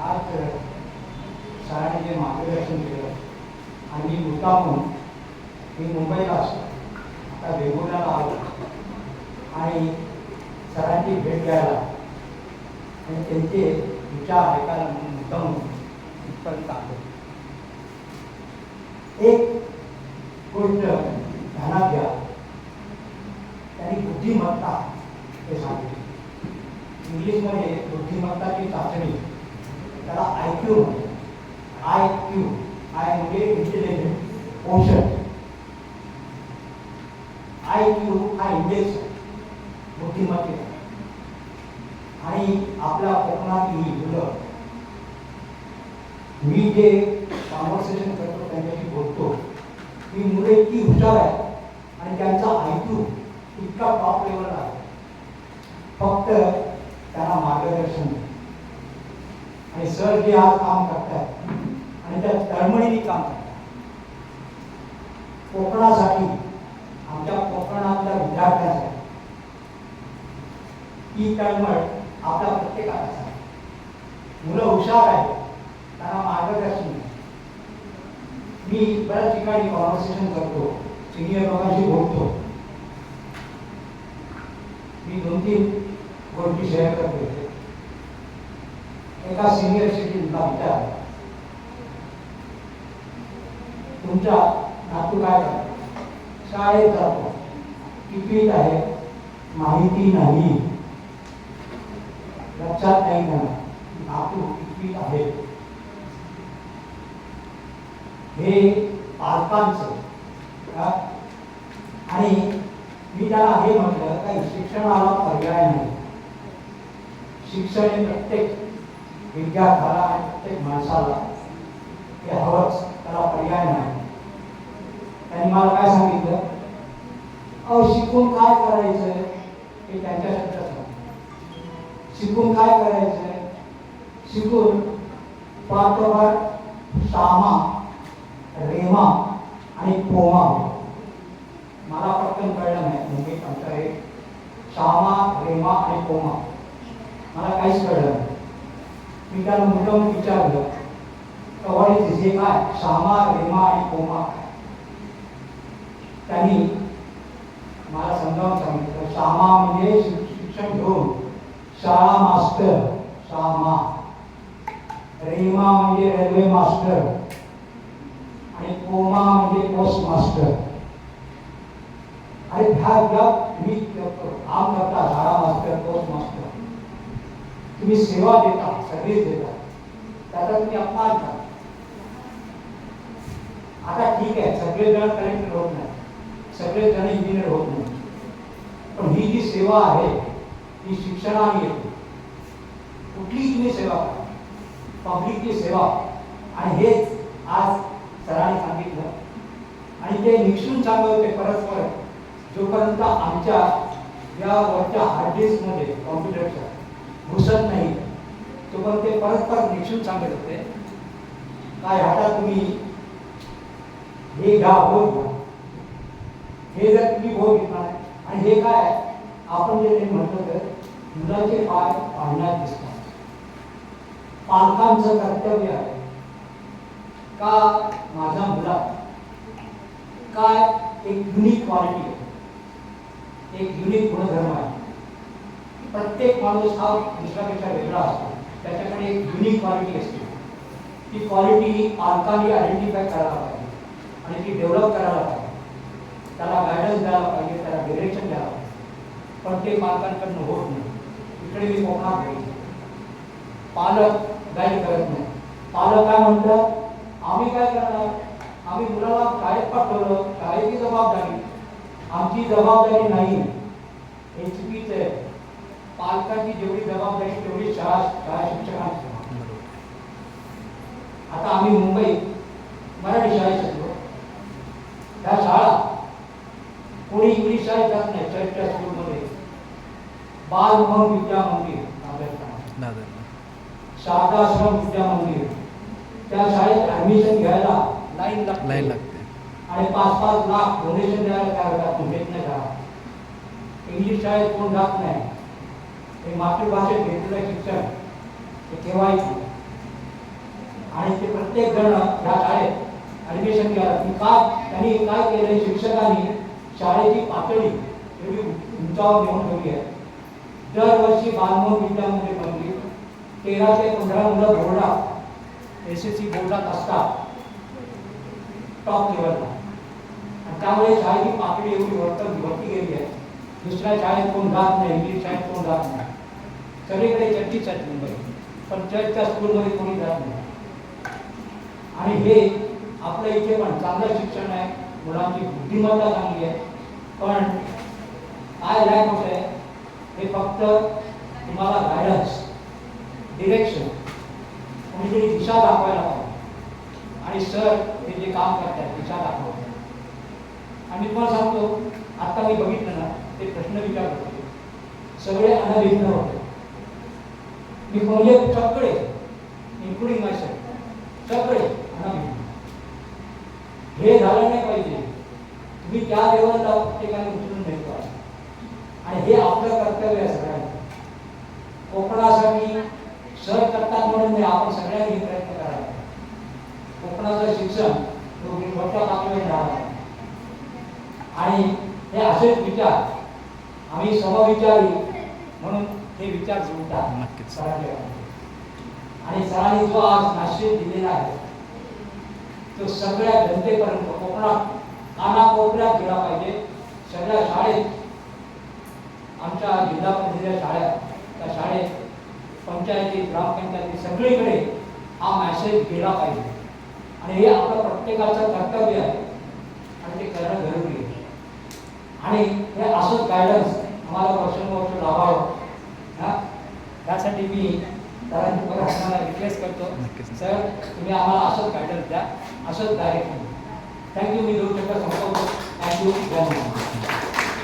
आज सरांनी जे मार्गदर्शन केलं. आणि मी मुद्दामून मी मुंबईला असतो. आता वेगुर्ल्याला आलो. आणि सरांची भेट घ्यायला. आणि त्यांचे विचार ऐकायला म्हणून मुद्दामून इथपर्यंत आलो. एक गोष्ट ध्यानात घ्या. त्यांनी बुद्धिमत्ता हे सांगितले इंग्लिशमध्ये बुद्धिमत्ताची चाचणी. त्याला I Q I Q I म्हणजे इंटेलिजन्स पोषण आय क्यू हा इंडेक्स बुद्धिमत्तेचा. आणि आपल्या कोकणातली मुलं मी जे कॉन्व्हर्सेशन करतो त्यांच्याशी बोलतो ही मुलं इतकी हुशार आहे आणि त्यांचा आयक्यू इतका टॉप लेवल आहे. फक्त त्यांना मार्गदर्शन आणि सर जे आज काम करतात आणि त्या तळमळीने काम करतात कोकणासाठी आमच्या कोकणातल्या विद्यार्थ्यांसाठी ही तळमळ आपल्या प्रत्येकाला मुलं हुशार आहेत त्यांना मार्गदर्शन मी बऱ्याच ठिकाणी कॉन्व्हर्सेशन करतो सिनियर लोकांशी बोलतो. मी दोन तीन गोष्टी शेअर करतो. एका सिनियर सिटीजनला विचार तुमच्या नातू काय शाळेत जातो. कितवीत आहे माहिती नाही. लक्षात नाही त्यांना नातू कितवीत आहे? हे पालकांचं आणि मी त्याला हे म्हटलं काही शिक्षणाला पर्याय नाही. शिक्षण हे प्रत्येक विद्यार्थ्याला आणि प्रत्येक माणसाला हे हवंच त्याला पर्याय नाही. त्यांनी मला काय सांगितलं? अहो शिकून काय करायचं हे त्यांच्या शब्दात शिकून काय करायचं शिकून पाठोपाठ सामा रेमा आणि पोमा मला पटकन कळलं नाही म्हणजे आमचं हे सामा रेमा आणि पोमा मला काहीच कळलं नाही. मी त्याला मुद्दाम विचारलं तर व्हॉट काय सामा रेमा आणि कोमा त्यांनी मला समजावून सांगितलं सामा म्हणजे शिक- शिक्षण घेऊन शाळा मास्टर सामा रेमा म्हणजे रेल्वे मास्टर आणि कोमा म्हणजे पोस्ट मास्टर आणि ह्या ज्या तुम्ही काम करता शाळा मास्टर पोस्ट मास्टर तुम्ही सेवा देता सर्विस देता त्याचा तुम्ही अपमान करा. आता ठीक आहे सगळे जण कलेक्टर होत नाही. सगळे जण इंजिनियर होत नाही. पण ही जी सेवा आहे ही शिक्षणाने येते कुठलीही तुम्ही सेवा करा. पब्लिकची सेवा. आणि हेच आज सरांनी सांगितलं. आणि ते निक्षून सांगत होते परस्पर जोपर्यंत आमच्या या वरच्या हार्ड डिस्कमध्ये कॉम्प्युटरच्या घुसत नाही तोपर्यंत ते परस्पर निक्षून सांगत काय आता तुम्ही, हे हे जर तुम्ही आणि हे काय आपण जे तर, मुलाचे पाय दिसतात. पालकांचं कर्तव्य आहे. का माझ्या मुलात काय एक युनिक क्वालिटी आहे? एक युनिक गुणधर्म आहे. प्रत्येक माणूस हा दुसऱ्यापेक्षा वेगळा असतो. त्याच्याकडे एक युनिक क्वालिटी असते. ती क्वालिटी पालकांनी आयडेंटिफाय करायला पाहिजे आणि ती डेव्हलप करायला पाहिजे. त्याला गायडन्स द्यायला पाहिजे त्याला डिरेक्शन द्यायला पाहिजे. पण ते पालकांकडनं होत नाही. इकडे मी कोकणात बघितलं पालक गाईड करत नाही. पालक काय म्हणतात आम्ही काय करणार? आम्ही मुलाला शाळेत पाठवलं. शाळेची जबाबदारी. आमची जबाबदारी नाही. हे चुकीचं आहे. पालकाची जेवढी जबाबदारी तेवढी शाळा शाळा शिक्षकांची आता आम्ही मुंबईत मराठी शाळेत शिकलो. त्या शाळा कोणी इंग्लिश शाळेत जात नाही चर्चच्या स्कूलमध्ये बाल मग विद्या मंदिर शारदाश्रम विद्या मंदिर. त्या शाळेत ऍडमिशन घ्यायला लाईन लागते. लाईन लागते. आणि पाच पाच लाख डोनेशन द्यायला काय होतात घेत नाही का इंग्लिश शाळेत कोण जात नाही. हे मातृभाषेत घेतलेलं शिक्षण ते केव्हाही आणि ते प्रत्येक जण या शाळेत ऍडमिशन केलं की का त्यांनी काय केलंय? शिक्षकांनी शाळेची पातळी एवढी उंचावर घेऊन ठेवली आहे. दरवर्षी बालमोहन विद्यामध्ये बनली तेरा ते पंधरा मुलं बोर्डात एस एस सी बोर्डात असतात. टॉप लेवलला आणि त्यामुळे शाळेची पातळी एवढी वरती वरती गेली आहे. दुसऱ्या शाळेत कोण जात नाही इंग्लिश शाळेत कोण जात नाही. सगळीकडे चर्चीच आहेत मुंबई पण चर्चच्या स्कूलमध्ये कोणी जात नाही. आणि हे आपल्या इथे पण चांगलं शिक्षण आहे. मुलांची बुद्धिमत्ता चांगली आहे. पण काय लॅक होत आहे हे फक्त तुम्हाला गायडन्स डिरेक्शन कोणीतरी दिशा दाखवायला पाहिजे. आणि सर हे जे काम करतात दिशा दाखवतात आणि तुम्हाला सांगतो आता मी बघितलं ना ते प्रश्न विचारत होते. सगळे अनभिन्न होते. मी म्हणजे chocolate, including myself. Chocolate, अनभिज्ञ हे झालं नाही पाहिजे. तुम्ही त्या देवाला प्रत्येकाने उचलून नेतो आणि हे आपलं कर्तव्य आहे सगळ्यांचं. कोकणासाठी सर करतात म्हणून आपण सगळ्यांनी प्रयत्न करायला कोकणाचं शिक्षण मोठ्या पातळीवर राहणार आणि हे असेच विचार. आम्ही समविचारी म्हणून हे विचार जुळतात नक्कीच. आणि सरांनी जो आज नाशिक दिलेला आहे तो सगळ्या जनतेपर्यंत कोकणात कानाकोपऱ्यात गेला पाहिजे. सगळ्या शाळेत आमच्या जिल्हा परिषदेच्या शाळा त्या शाळेत पंचायती ग्रामपंचायती सगळीकडे हा मॅसेज गेला पाहिजे. आणि हे आपलं प्रत्येकाचं कर्तव्य आहे. आणि ते करणं जरुरी आहे. आणि हे असंच गायडन्स आम्हाला वर्षानुवर्ष लाभावं हा त्यासाठी मी सरांची परत रिक्वेस्ट करतो. सर तुम्ही आम्हाला असंच गायडन्स द्या. असंच डायरेक्शन थँक्यू मी दोन संपवतो थँक्यू